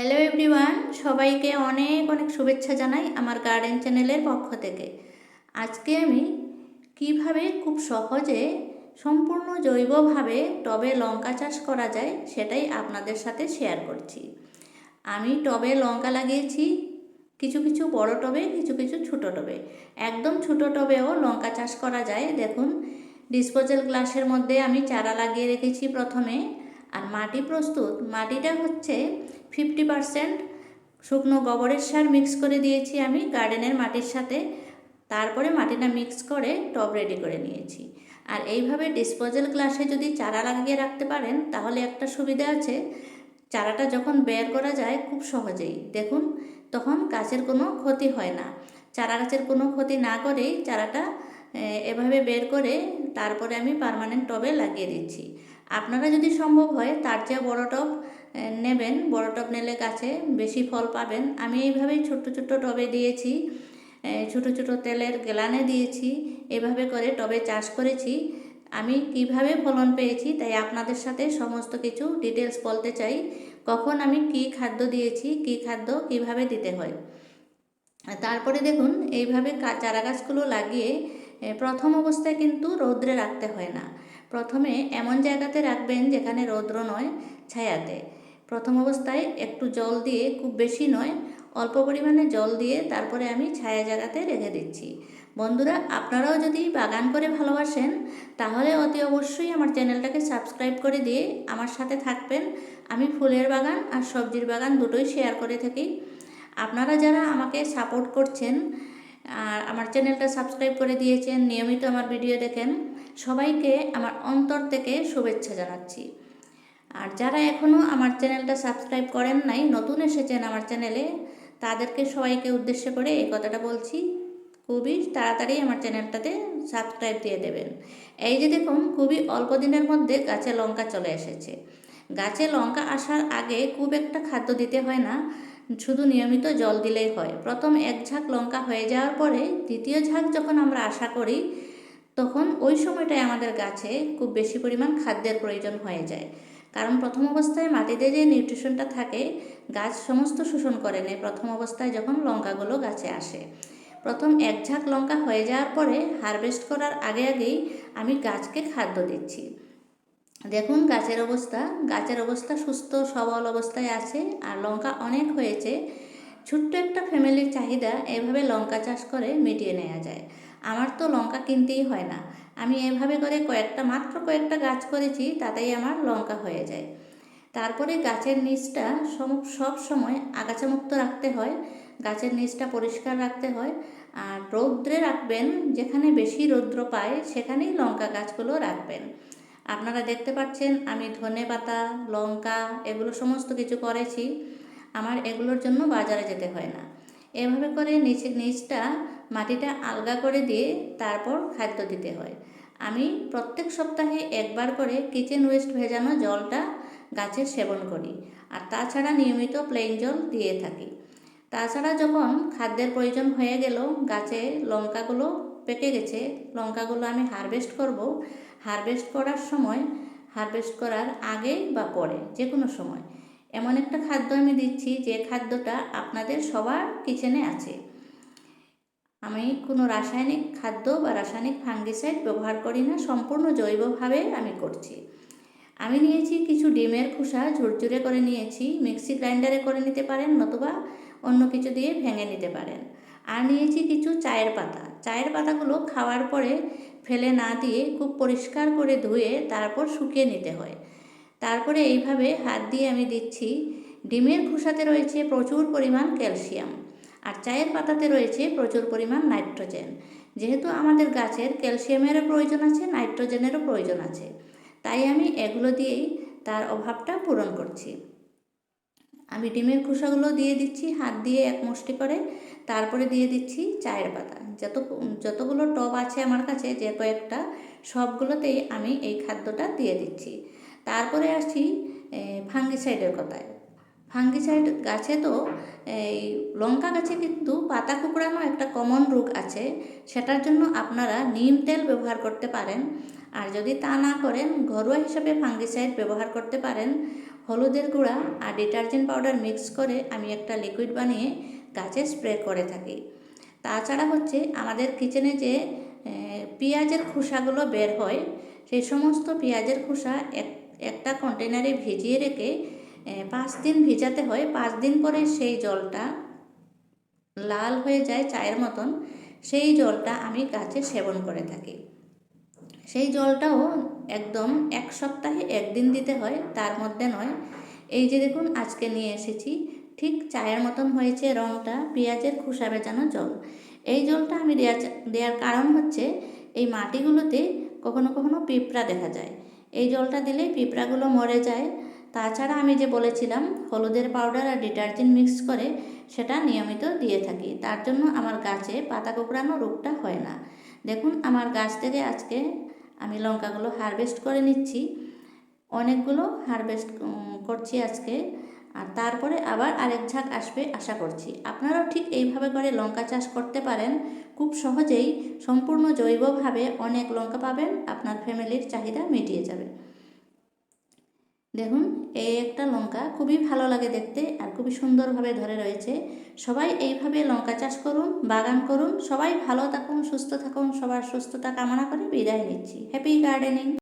Hello everyone সবাইকে অনেক অনেক শুভেচ্ছা জানাই আমার গার্ডেন চ্যানেলের পক্ষ থেকে। আজকে আমি কীভাবে খুব সহজে সম্পূর্ণ জৈবভাবে টবে লঙ্কা চাষ করা যায় সেটাই আপনাদের সাথে শেয়ার করছি। আমি টবে লঙ্কা লাগিয়েছি, কিছু কিছু বড় টবে, কিছু কিছু ছোটো টবে। একদম ছোটো টবেও লঙ্কা চাষ করা যায়। দেখুন ডিসপোজাল গ্লাসের মধ্যে আমি চারা লাগিয়ে রেখেছি প্রথমে। আর মাটি প্রস্তুত, মাটিটা হচ্ছে ফিফটি পারসেন্ট শুকনো গোবরের সার মিক্স করে দিয়েছি আমি গার্ডেনের মাটির সাথে। তারপরে মাটিটা মিক্স করে টব রেডি করে নিয়েছি। আর এইভাবে ডিসপোজাল গ্লাসে যদি চারা লাগিয়ে রাখতে পারেন, তাহলে একটা সুবিধা আছে। চারাটা যখন বের করা যায় খুব সহজেই। দেখুন, তখন গাছের কোনো ক্ষতি হয় না। চারা গাছের কোনো ক্ষতি না করেই চারাটা এভাবে বের করে তারপরে আমি পারমানেন্ট টবে লাগিয়ে দিচ্ছি। আপনারা যদি সম্ভব হয়, তার চেয়ে বড় টব নেবেন, বড় টব নিলে গাছে বেশি ফল পাবেন। আমি এইভাবেই ছোট্ট ছোট্ট টবে দিয়েছি ছোট ছোট তেলের গেলানে দিয়েছি, এভাবে করে টবে চাষ করেছি। আমি কীভাবে ফলন পেয়েছি তাই আপনাদের সাথে সমস্ত কিছু ডিটেলস বলতে চাই। কখন আমি কি খাদ্য দিয়েছি, কি খাদ্য কীভাবে দিতে হয়। তারপরে দেখুন, এইভাবে চারা গাছগুলো লাগিয়ে প্রথম অবস্থায় কিন্তু রৌদ্রে রাখতে হয় না। প্রথমে এমন জায়গাতে রাখবেন যেখানে রৌদ্র নয়, ছায়াতে। প্রথম অবস্থায় একটু জল দিয়ে, খুব বেশি নয়, অল্প পরিমাণে জল দিয়ে তারপরে আমি ছায়া জায়গাতে রেখে দিচ্ছি। বন্ধুরা, আপনারাও যদি বাগান করে ভালোবাসেন, তাহলে অতি অবশ্যই আমার চ্যানেলটাকে সাবস্ক্রাইব করে দিয়ে আমার সাথে থাকবেন। আমি ফুলের বাগান আর সবজির বাগান দুটোই শেয়ার করে থাকি। আপনারা যারা আমাকে সাপোর্ট করছেন, আর আমার চ্যানেলটা সাবস্ক্রাইব করে দিয়েছেন, নিয়মিত আমার ভিডিও দেখেন, সবাইকে আমার অন্তর থেকে শুভেচ্ছা জানাচ্ছি। আর যারা এখনও আমার চ্যানেলটা সাবস্ক্রাইব করেন নাই, নতুন এসেছেন আমার চ্যানেলে, তাদেরকে সবাইকে উদ্দেশ্য করে এই কথাটা বলছি। খুবই তাড়াতাড়ি আমার চ্যানেলটাতে সাবস্ক্রাইব দিয়ে দেবেন। এই যে দেখুন খুবই অল্প দিনের মধ্যে গাছে লঙ্কা চলে এসেছে। গাছে লঙ্কা আসার আগে খুব একটা খাদ্য দিতে হয় না, শুধু নিয়মিত জল দিলেই হয়। প্রথম এক ঝাঁক লঙ্কা হয়ে যাওয়ার পরে দ্বিতীয় ঝাঁক যখন আমরা আশা করি তখন ওই সময়টায় আমাদের গাছে খুব বেশি পরিমাণ খাদ্যের প্রয়োজন হয়ে যায়। কারণ প্রথম অবস্থায় মাটিতে যে নিউট্রিশনটা থাকে, গাছ সমস্ত শোষণ করে নেয় প্রথম অবস্থায় যখন লঙ্কাগুলো গাছে আসে। প্রথম এক ঝাঁক লঙ্কা হয়ে যাওয়ার পরে হারভেস্ট করার আগে আগেই আমি গাছকে খাদ্য দিচ্ছি। দেখুন গাছের অবস্থা গাছের অবস্থা সুস্থ, সবল অবস্থায় আছে আর লঙ্কা অনেক হয়েছে। ছোট্ট একটা ফ্যামিলির চাহিদা এভাবে লঙ্কা চাষ করে মিটিয়ে নেওয়া যায়। আমার তো লঙ্কা কিনতেই হয় না। আমি এভাবে করে কয়েকটা, মাত্র কয়েকটা গাছ করেছি, তাতেই আমার লঙ্কা হয়ে যায়। তারপরে গাছের নিচটা সব সময় আগাছামুক্ত রাখতে হয়, গাছের নিচটা পরিষ্কার রাখতে হয় আর রৌদ্রে রাখবেন, যেখানে বেশি রৌদ্র পায় সেখানেই লঙ্কা গাছগুলো রাখবেন। আপনারা দেখতে পাচ্ছেন, আমি ধনে পাতা লঙ্কা, এগুলো সমস্ত কিছু করেছি। আমার এগুলোর জন্য বাজারে যেতে হয় না। এভাবে করে নিচে, নিচটা মাটিটা আলগা করে দিয়ে তারপর খাদ্য দিতে হয়। আমি প্রত্যেক সপ্তাহে একবার করে কিচেন ওয়েস্ট ভেজানো জলটা গাছের সেবন করি আর তাছাড়া নিয়মিত প্লেন জল দিয়ে থাকি। তাছাড়া যখন খাদ্যের প্রয়োজন হয়ে গেল, গাছে লঙ্কাগুলো পেকে গেছে, লঙ্কাগুলো আমি হারভেস্ট করব। হারভেস্ট করার সময়, হারভেস্ট করার আগে বা পরে যে কোনো সময় এমন একটা খাদ্য আমি দিচ্ছি যে খাদ্যটা আপনাদের সবার কিচেনে আছে। আমি কোনো রাসায়নিক খাদ্য বা রাসায়নিক ফাঙ্গিসাইড ব্যবহার করি না, সম্পূর্ণ জৈবভাবে আমি করছি। আমি নিয়েছি কিছু ডিমের খোসা, ঝুরঝুরে করে নিয়েছি, মিক্সি গ্রাইন্ডারে করে নিতে পারেন নতুবা অন্য কিছু দিয়ে ভেঙে নিতে পারেন। আর নিয়েছি কিছু চায়ের পাতা। চায়ের পাতাগুলো খাওয়ার পরে ফেলে না দিয়ে খুব পরিষ্কার করে ধুয়ে তারপর শুকিয়ে নিতে হয়। তারপরে এইভাবে হাত দিয়ে আমি দিচ্ছি। ডিমের খোসাতে রয়েছে প্রচুর পরিমাণ ক্যালসিয়াম আর চায়ের পাতাতে রয়েছে প্রচুর পরিমাণ নাইট্রোজেন। যেহেতু আমাদের গাছের ক্যালসিয়ামেরও প্রয়োজন আছে, নাইট্রোজেনেরও প্রয়োজন আছে, তাই আমি এগুলো দিয়েই তার অভাবটা পূরণ করছি। আমি ডিমের খোসাগুলো দিয়ে দিচ্ছি, হাত দিয়ে এক মুষ্টি করে। তারপরে দিয়ে দিচ্ছি চায়ের পাতা। যত, যতগুলো টব আছে আমার কাছে, যে কয়েকটা, সবগুলোতেই আমি এই খাদ্যটা দিয়ে দিচ্ছি। তারপরে আসছি ফাঙ্গিসাইডের কথায়। ফাঙ্গিসাইড গাছে তো এই লঙ্কা গাছে কিন্তু পাতা কুকড়ানো একটা কমন রোগ আছে, সেটার জন্য আপনারা নিম তেল ব্যবহার করতে পারেন। আর যদি তা না করেন, ঘরোয়া হিসাবে ফাঙ্গিসাইড ব্যবহার করতে পারেন। হলুদের গুঁড়া আর ডিটারজেন্ট পাউডার মিক্স করে আমি একটা লিকুইড বানিয়ে গাছে স্প্রে করে থাকি। তাছাড়া হচ্ছে আমাদের কিচেনে যে পেঁয়াজের খোসাগুলো বের হয়, সেই সমস্ত পেঁয়াজের খোসা এক একটা কন্টেনারে ভিজিয়ে রেখে পাঁচ দিন ভিজাতে হয়। পাঁচ দিন পরে সেই জলটা লাল হয়ে যায় চায়ের মতন। সেই জলটা আমি গাছে সেবন করে থাকি। সেই জলটাও একদম এক সপ্তাহে একদিন দিতে হয়, তার মধ্যে নয়। এই যে দেখুন, আজকে নিয়ে এসেছি। ঠিক চায়ের মতন হয়েছে রঙটা পেঁয়াজের খোসা বেচানো জল। এই জলটা আমি দেওয়ার দেওয়ার কারণ হচ্ছে, এই মাটিগুলোতে কখনো কখনো পিঁপড়া দেখা যায়। এই জলটা দিলে পিঁপড়াগুলো মরে যায়। তাছাড়া আমি যে বলেছিলাম, হলুদের পাউডার আর ডিটারজেন্ট মিক্স করে সেটা নিয়মিত দিয়ে থাকি। তার জন্য আমার গাছে পাতা কুকড়ানো রোগটা হয় না। দেখুন, আমার গাছ থেকে আজকে আমি লঙ্কাগুলো হারভেস্ট করে নিচ্ছি। অনেকগুলো হারভেস্ট করছি আজকে। আর তারপরে আবার আরেক ঝাঁক আসবে আশা করছি। আপনারাও ঠিক এইভাবে করে লঙ্কা চাষ করতে পারেন। খুব সহজেই সম্পূর্ণ জৈবভাবে অনেক লঙ্কা পাবেন, আপনার ফ্যামিলির চাহিদা মিটিয়ে যাবে। দেখুন, এই একটা লঙ্কা খুবই ভালো লাগে দেখতে আর খুবই সুন্দরভাবে ধরে রয়েছে। সবাই এইভাবে লঙ্কা চাষ করুন, বাগান করুন, সবাই ভালো থাকুন, সুস্থ থাকুন, সবার সুস্থতা কামনা করে বিদায় নিচ্ছি। Happy gardening